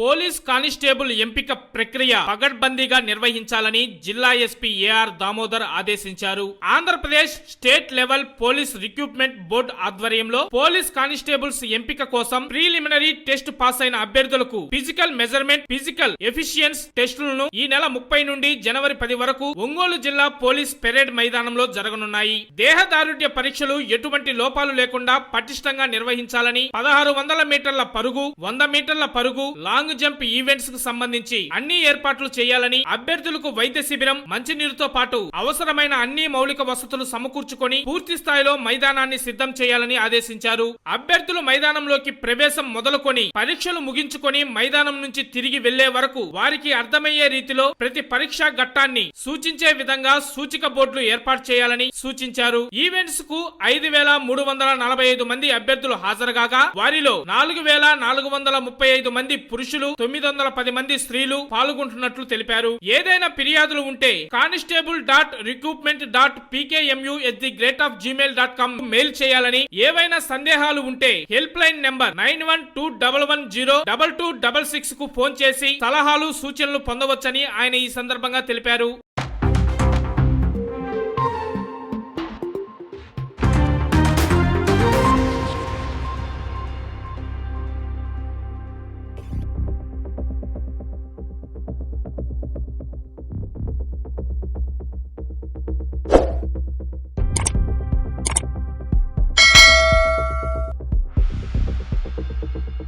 Police constable ఎంపిక ప్రక్రియ పగడ్బందీగా నిర్వహించాలని జిల్లా ఎస్పీ ఏఆర్ దామోదర్ ఆదేశించారు. Andhra Pradesh state level police recruitment board ఆధ్వర్యంలో పోలీస్ కానిస్టేబుల్స్ ఎంపిక కోసం ప్రీలిమినరీ టెస్ట్ పాస్ అయిన అభ్యర్థులకు ఫిజికల్ మెజర్మెంట్ ఫిజికల్ ఎఫిషియన్స్ టెస్టులను ఈ నెల ముప్పై నుండి జనవరి పది వరకు ఒంగోలు జిల్లా పోలీస్ పెరేడ్ మైదానంలో జరగనున్నాయి. దేహదారుఢ్య పరీక్షలు ఎటువంటి లోపాలు లేకుండా పటిష్టంగా నిర్వహించాలని పదహారు వందల మీటర్ల పరుగు వంద మీటర్ల పరుగు లాంగ్ జంప్ ఈవెంట్స్కు సంబంధించి అన్ని ఏర్పాట్లు చేయాలని అభ్యర్థులకు వైద్య శిబిరం మంచినీరుతో పాటు అవసరమైన అన్ని మౌలిక వసతులు సమకూర్చుకొని పూర్తి స్థాయిలో మైదానాన్ని సిద్ధం చేయాలని ఆదేశించారు. అభ్యర్థులు మైదానంలోకి ప్రవేశం మొదలుకొని పరీక్షలు ముగించుకొని మైదానం నుంచి తిరిగి వెళ్ళే వరకు వారికి అర్థమయ్యే రీతిలో ప్రతి పరీక్షా ఘట్టాన్ని సూచించే విధంగా సూచిక బోర్డులు ఏర్పాటు చేయాలని సూచించారు. ఈవెంట్స్కు ఐదు వేల మూడు వందల నలభై ఐదు మంది అభ్యర్థులు హాజరుగాగా వారిలో నాలుగు వేల నాలుగు వందల ముప్పై ఐదు మంది పురుషులు తొమ్మిది వందల పది మంది స్త్రీలు పాల్గొంటున్నట్లు తెలిపారు. ఏదైనా ఫిర్యాదులు ఉంటే constable dot recruitment dot PKMU at the rate of Gmail dot com mail చేయాలని ఏవైనా సందేహాలు ఉంటే help line number nine one two double one zero double two double సిక్స్కు phone చేసి సలహాలు సూచనలు పొందవచ్చని ఆయన ఈ సందర్భంగా తెలిపారు.